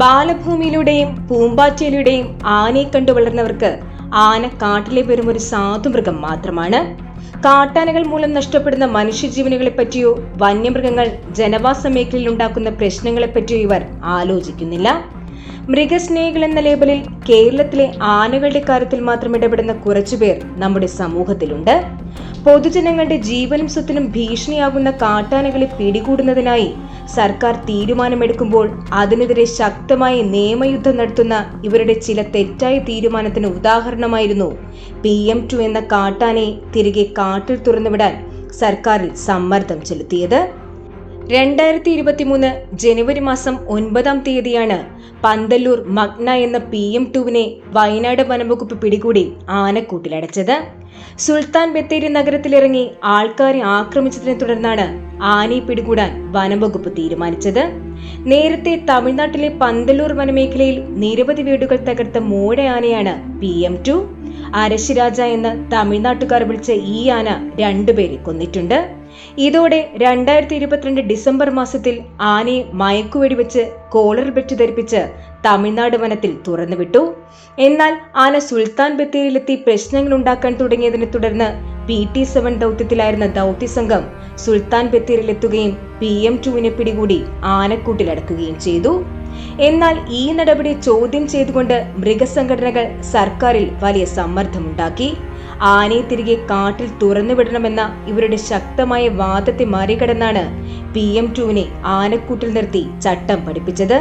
ബാലഭൂമിയിലൂടെയും പൂമ്പാറ്റയിലൂടെയും ആനയെ കണ്ടു വളർന്നവർക്ക് ആന കാട്ടിലെ വെറും ഒരു സാധുമൃഗം മാത്രമാണ്. കാട്ടാനകൾ മൂലം നഷ്ടപ്പെടുന്ന മനുഷ്യജീവനുകളെ പറ്റിയോ വന്യമൃഗങ്ങൾ ജനവാസ മേഖലയിൽ ഉണ്ടാക്കുന്ന പ്രശ്നങ്ങളെ പറ്റിയോ ഇവർ ആലോചിക്കുന്നില്ല. മൃഗസ്നേഹികൾ എന്ന ലേബലിൽ കേരളത്തിലെ ആനകളുടെ കാര്യത്തിൽ മാത്രം ഇടപെടുന്ന കുറച്ചുപേർ നമ്മുടെ സമൂഹത്തിലുണ്ട്. പൊതുജനങ്ങളുടെ ജീവനും സ്വത്തിനും ഭീഷണിയാകുന്ന കാട്ടാനകളെ പിടികൂടുന്നതിനായി സർക്കാർ തീരുമാനമെടുക്കുമ്പോൾ അതിനെതിരെ ശക്തമായ നിയമയുദ്ധം നടത്തുന്ന ഇവരുടെ ചില തെറ്റായ തീരുമാനത്തിന് ഉദാഹരണമായിരുന്നു പി എം ടു എന്ന കാട്ടാനയെ തിരികെ കാട്ടിൽ തുറന്നുവിടാൻ സർക്കാരിൽ സമ്മർദ്ദം ചെലുത്തിയത്. രണ്ടായിരത്തി ഇരുപത്തിമൂന്ന് ജനുവരി മാസം ഒൻപതാം തീയതിയാണ് പന്തല്ലൂർ മഗ്ന എന്ന പി എം ടുവിനെ വയനാട് വനംവകുപ്പ് പിടികൂടി ആനക്കൂട്ടിലടച്ചത്. സുൽത്താൻ ബത്തേരി നഗരത്തിലിറങ്ങി ആൾക്കാരെ ആക്രമിച്ചതിനെ തുടർന്നാണ് ആനയെ പിടികൂടാൻ വനംവകുപ്പ് തീരുമാനിച്ചത്. നേരത്തെ തമിഴ്നാട്ടിലെ പന്തല്ലൂർ വനമേഖലയിൽ നിരവധി വീടുകൾ തകർത്ത മോഴ ആനയാണ് പി എം ടു. അരശിരാജ എന്ന് തമിഴ്നാട്ടുകാർ വിളിച്ച ഈ ആന രണ്ടുപേരെ കൊന്നിട്ടുണ്ട്. ഇതോടെ രണ്ടായിരത്തി ഇരുപത്തിരണ്ട് ഡിസംബർ മാസത്തിൽ ആനയെ മയക്കുവെടി വെച്ച് കോളർ ബെറ്റ് ധരിപ്പിച്ച് തമിഴ്നാട് വനത്തിൽ തുറന്നുവിട്ടു. എന്നാൽ ആന സുൽത്താൻ ബത്തേരിയിലെത്തി പ്രശ്നങ്ങൾ ഉണ്ടാക്കാൻ തുടങ്ങിയതിനെ തുടർന്ന് പി ടി സെവൻ ദൗത്യത്തിലായിരുന്ന ദൗത്യസംഘം സുൽത്താൻ ബത്തേരിയിലെത്തുകയും പി എം ടുവിനെ പിടികൂടി ആനക്കൂട്ടിലടക്കുകയും ചെയ്തു. എന്നാൽ ഈ നടപടി ചോദ്യം ചെയ്തുകൊണ്ട് മൃഗസംഘടനകൾ സർക്കാരിൽ വലിയ സമ്മർദ്ദമുണ്ടാക്കി. ആനയെ തിരികെ കാട്ടിൽ തുറന്നുവിടണമെന്ന ഇവരുടെ ശക്തമായ വാദത്തെ മറികടന്നാണ് പി എം ടുവിനെ ആനക്കൂട്ടിൽ നിർത്തി ചട്ടം പഠിപ്പിച്ചത്.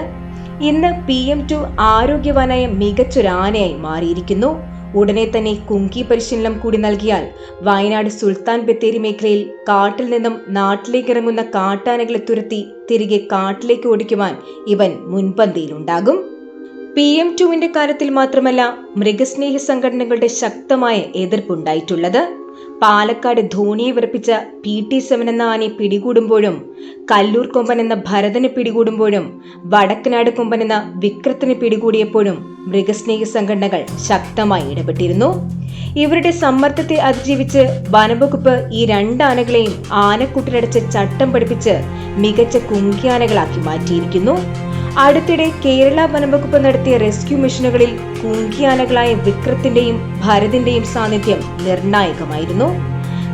ഇന്ന് പി എം ടു ആരോഗ്യവാനായ മികച്ചൊരു ആനയായി മാറിയിരിക്കുന്നു. ഉടനെ തന്നെ കുങ്കി പരിശീലനം കൂടി നൽകിയാൽ വയനാട് സുൽത്താൻ ബത്തേരി മേഖലയിൽ കാട്ടിൽ നിന്നും നാട്ടിലേക്ക് ഇറങ്ങുന്ന കാട്ടാനകളെ തുരത്തി തിരികെ കാട്ടിലേക്ക് ഓടിക്കുവാൻ ഇവൻ മുൻപന്തിയിലുണ്ടാകും. പി എം ടുവിന്റെ കാര്യത്തിൽ മാത്രമല്ല മൃഗസ്നേഹി സംഘടനകളുടെ ശക്തമായ എതിർപ്പുണ്ടായിട്ടുള്ളത്. പാലക്കാട് ധോണിയെ വിറപ്പിച്ച പി ടി സെവൻ എന്ന ആനയെ പിടികൂടുമ്പോഴും കല്ലൂർ കൊമ്പൻ എന്ന ഭരതനെ പിടികൂടുമ്പോഴും വടക്കനാട് കൊമ്പൻ എന്ന വിക്രത്തിനെ പിടികൂടിയപ്പോഴും മൃഗസ്നേഹി സംഘടനകൾ ശക്തമായി ഇടപെട്ടിരുന്നു. ഇവരുടെ സമ്മർദ്ദത്തെ അതിജീവിച്ച് വനംവകുപ്പ് ഈ രണ്ട് ആനകളെയും ആനക്കൂട്ടിലടച്ച് ചട്ടം പഠിപ്പിച്ച് മികച്ച കുങ്കിയാനകളാക്കി മാറ്റിയിരിക്കുന്നു. അടുത്തിടെ കേരള വനംവകുപ്പ് നടത്തിയ റെസ്ക്യൂ മിഷനുകളിൽ കൂങ്കിയാനകളായ വിക്രത്തിന്റെയും ഭരതിന്റെയും സാന്നിധ്യം നിർണായകമായിരുന്നു.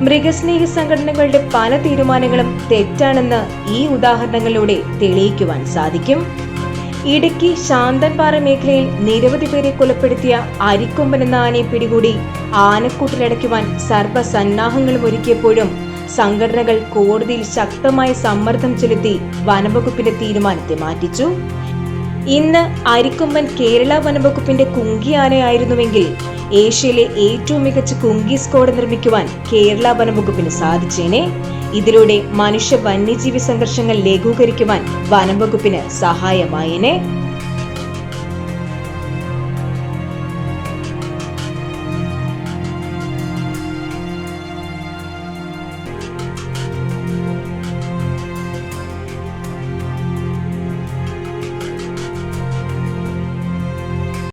മൃഗസ്നേഹി സംഘടനകളുടെ പല തീരുമാനങ്ങളും തെറ്റാണെന്ന് ഈ ഉദാഹരണങ്ങളിലൂടെ തെളിയിക്കുവാൻ സാധിക്കും. ഇടുക്കി ശാന്തൻപാറ മേഖലയിൽ നിരവധി പേരെ കൊലപ്പെടുത്തിയ അരിക്കൊമ്പൻ എന്ന ആനയെ പിടികൂടി ആനക്കൂട്ടിലടയ്ക്കുവാൻ സർവസന്നാഹങ്ങളും ഒരുക്കിയപ്പോഴും സംഘടനകൾ കോടതിയിൽ ശക്തമായ സമ്മർദ്ദം ചെലുത്തി വനംവകുപ്പിന്റെ തീരുമാനത്തെ മാറ്റിച്ചു. ഇന്ന് അരിക്കൊമ്പൻ കേരള വനംവകുപ്പിന്റെ കുങ്കി ആനയായിരുന്നുവെങ്കിൽ ഏഷ്യയിലെ ഏറ്റവും മികച്ച കുങ്കി സ്ക്വാഡ് നിർമ്മിക്കുവാൻ കേരള വനംവകുപ്പിന് സാധിച്ചേനെ. ഇതിലൂടെ മനുഷ്യ വന്യജീവി സംഘർഷങ്ങൾ ലഘൂകരിക്കുവാൻ വനംവകുപ്പിന് സഹായമായേനെ.